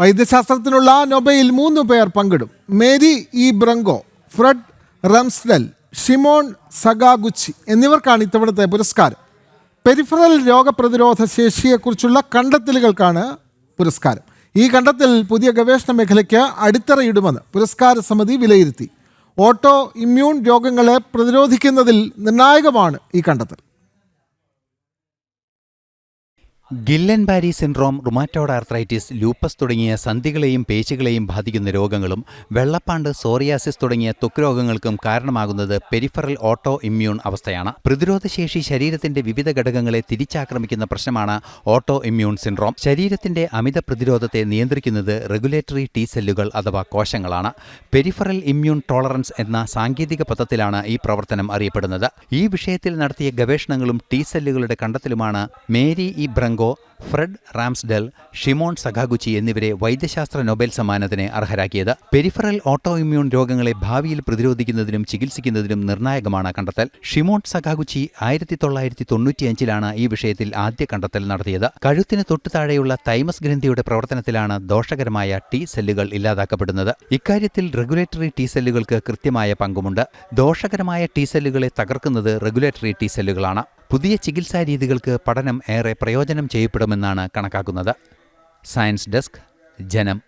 വൈദ്യശാസ്ത്രത്തിനുള്ള നൊബയിൽ മൂന്ന് പേർ പങ്കിടും. Mary E Brunkow Fred Ramsdell Shimon Sakaguchi എന്നിവർക്കാണ് ഇത്തവണത്തെ പുരസ്കാരം. പെരിഫറൽ രോഗപ്രതിരോധ ശേഷിയെക്കുറിച്ചുള്ള കണ്ടെത്തലുകൾക്കാണ് പുരസ്കാരം. ഈ കണ്ടെത്തൽ പുതിയ ഗവേഷണ മേഖലയ്ക്ക് അടിത്തറയിടുമെന്ന് പുരസ്കാര സമിതി വിലയിരുത്തി. ഓട്ടോ ഇമ്മ്യൂൺ രോഗങ്ങളെ പ്രതിരോധിക്കുന്നതിൽ നിർണായകമാണ് ഈ കണ്ടെത്തൽ. Guillain Barre syndrome rheumatoid arthritis lupus തുടങ്ങിയ സന്ധികളെയും പേശികളെയും ബാധിക്കുന്ന രോഗങ്ങളും വെള്ളപ്പാണ്ട് സോറിയാസിസ് തുടങ്ങിയ ത്വക്ക് രോഗങ്ങൾക്കും കാരണമാകുന്നത് പെരിഫറൽ ഓട്ടോ ഇമ്മ്യൂൺ അവസ്ഥയാണ്. പ്രതിരോധശേഷി ശരീരത്തിന്റെ വിവിധ ഘടകങ്ങളെ തിരിച്ചാക്രമിക്കുന്ന പ്രശ്നമാണ് ഓട്ടോ ഇമ്മ്യൂൺ സിൻഡ്രോം. ശരീരത്തിന്റെ അമിത പ്രതിരോധത്തെ നിയന്ത്രിക്കുന്നത് റെഗുലേറ്ററി ടി സെല്ലുകൾ അഥവാ കോശങ്ങളാണ്. പെരിഫറൽ ഇമ്മ്യൂൺ ടോളറൻസ് എന്ന സാങ്കേതിക പദത്തിലാണ് ഈ പ്രവർത്തനം അറിയപ്പെടുന്നത്. ഈ വിഷയത്തിൽ നടത്തിയ ഗവേഷണങ്ങളും ടി സെല്ലുകളുടെ കണ്ടെത്തലുമാണ് Mary E Brunkow Fred Ramsdell Shimon Sakaguchi എന്നിവരെ വൈദ്യശാസ്ത്ര നൊബേൽ സമ്മാനത്തിന് അർഹരാക്കിയത്. പെരിഫറൽ ഓട്ടോ ഇമ്മ്യൂൺ രോഗങ്ങളെ ഭാവിയിൽ പ്രതിരോധിക്കുന്നതിനും ചികിത്സിക്കുന്നതിനും നിർണായകമാണ് കണ്ടെത്തൽ. ഷിമോൺ സഖാഗുച്ചി ആയിരത്തി തൊള്ളായിരത്തി തൊണ്ണൂറ്റിയഞ്ചിലാണ് ഈ വിഷയത്തിൽ ആദ്യ കണ്ടെത്തൽ നടത്തിയത്. കഴുത്തിന് തൊട്ടു താഴെയുള്ള തൈമസ് ഗ്രന്ഥിയുടെ പ്രവർത്തനത്തിലാണ് ദോഷകരമായ ടി സെല്ലുകൾ ഇല്ലാതാക്കപ്പെടുന്നത്. ഇക്കാര്യത്തിൽ റെഗുലേറ്ററി ടി സെല്ലുകൾക്ക് കൃത്യമായ പങ്കുമുണ്ട്. ദോഷകരമായ ടി സെല്ലുകളെ തകർക്കുന്നത് റെഗുലേറ്ററി ടി സെല്ലുകളാണ്. പുതിയ ചികിത്സാ രീതികൾക്ക് പഠനം ഏറെ പ്രയോജനം ചെയ്യപ്പെടുമെന്നാണ് കണക്കാക്കുന്നത്. സയൻസ് ഡെസ്ക് ജനം